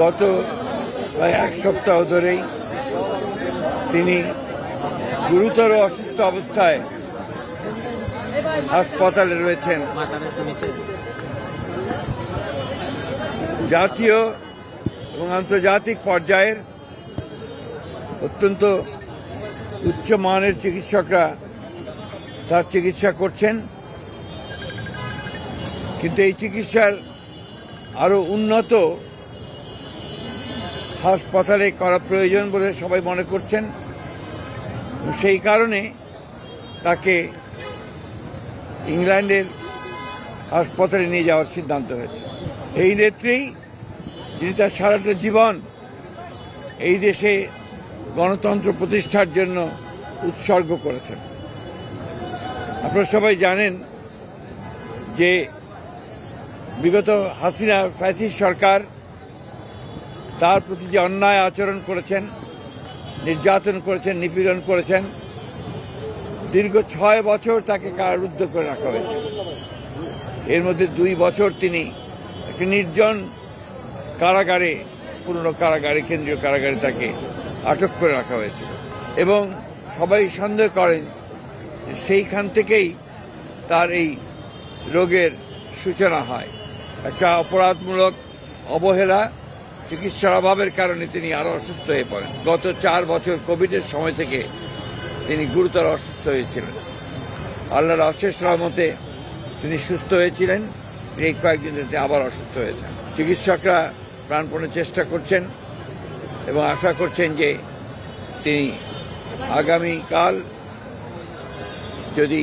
গত এক সপ্তাহ ধরেই তিনি গুরুতর অসুস্থ অবস্থায় হাসপাতালে রয়েছেন। জাতীয় এবং আন্তর্জাতিক পর্যায়ের অত্যন্ত উচ্চ মানের চিকিৎসকরা তার চিকিৎসা করছেন। কিন্তু এই চিকিৎসার আরও উন্নত হাসপাতালে করা প্রয়োজন বলে সবাই মনে করছেন। সেই কারণে তাকে ইংল্যান্ডের হাসপাতালে নিয়ে যাওয়ার সিদ্ধান্ত হয়েছে। এই নেত্রী যিনি তার সারাটা জীবন এই দেশে গণতন্ত্র প্রতিষ্ঠার জন্য উৎসর্গ করেছেন। আপনারা সবাই জানেন যে বিগত হাসিনা ফ্যাসিস সরকার তার প্রতি যে অন্যায় আচরণ করেছেন, নির্যাতন করেছেন, নিপীড়ন করেছেন, দীর্ঘ ছয় বছর তাকে কারারুদ্ধ করে রাখা হয়েছে। এর মধ্যে দুই বছর তিনি একটি নির্জন কারাগারে, পুরনো কারাগারে, কেন্দ্রীয় কারাগারে তাকে আটক করে রাখা হয়েছিল এবং সবাই সন্দেহ করেন সেইখান থেকেই তার এই রোগের সূচনা হয়। একটা অপরাধমূলক অবহেলা চিকিৎসার অভাবের কারণে তিনি আরও অসুস্থ হয়ে পড়েন। গত চার বছর কোভিডের সময় থেকে তিনি গুরুতর অসুস্থ হয়েছিলেন। আল্লাহর অশেষ রহমতে তিনি সুস্থ হয়েছিলেন। এই কয়েকদিন তিনি আবার অসুস্থ হয়েছেন। চিকিৎসকরা প্রাণপণে চেষ্টা করছেন এবং আশা করছেন যে তিনি আগামীকাল যদি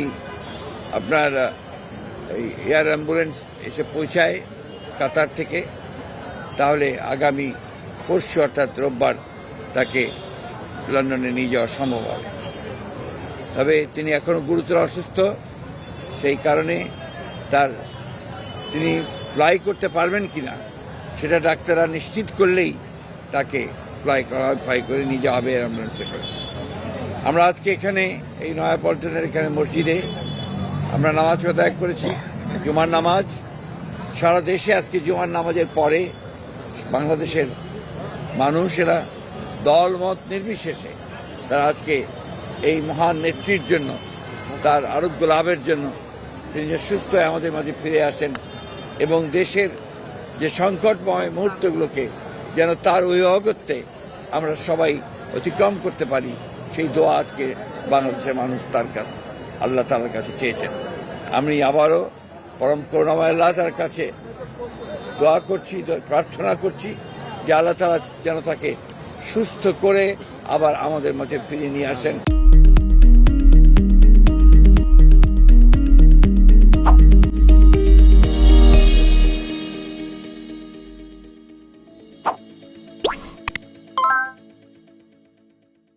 আপনার এয়ার অ্যাম্বুলেন্স এসে পৌঁছায় কাতার থেকে তাহলে আগামী পরশু অর্থাৎ রোববার তাকে লন্ডনে নিয়ে যাওয়া সম্ভব হবে। তবে তিনি এখনও গুরুতর অসুস্থ, সেই কারণে তার তিনি ফ্লাই করতে পারবেন কিনা সেটা ডাক্তাররা নিশ্চিত করলেই তাকে ফ্লাই করা ফ্লাই করে নিয়ে যাওয়া হবে অ্যাম্বুলেন্সে করে। আমরা আজকে এখানে এই নয়া পল্টনের এখানে মসজিদে আমরা নামাজ আদায় করেছি, জুমার নামাজ। সারা দেশে আজকে জুমার নামাজের পরে বাংলাদেশের মানুষেরা দল মত নির্বিশেষে তারা আজকে এই মহান নেত্রীর জন্য, তার আরোগ্য লাভের জন্য তিনি যে সুস্থ আমাদের মাঝে ফিরে আসেন এবং দেশের যে সংকটময় মুহূর্তগুলোকে যেন তার অভিভাবকত্বে আমরা সবাই অতিক্রম করতে পারি, সেই দোয়া আজকে বাংলাদেশের মানুষ তার কাছে, আল্লাহ তালার কাছে চেয়েছেন। আমি আবারও পরম করুণাময় আল্লাহ তার কাছে দোয়া করছি প্রার্থনা করছি যে আল্লাহ তালা যেন তাকে সুস্থ করে আবার আমাদের মাঝে ফিরিয়ে নিয়ে আসেন।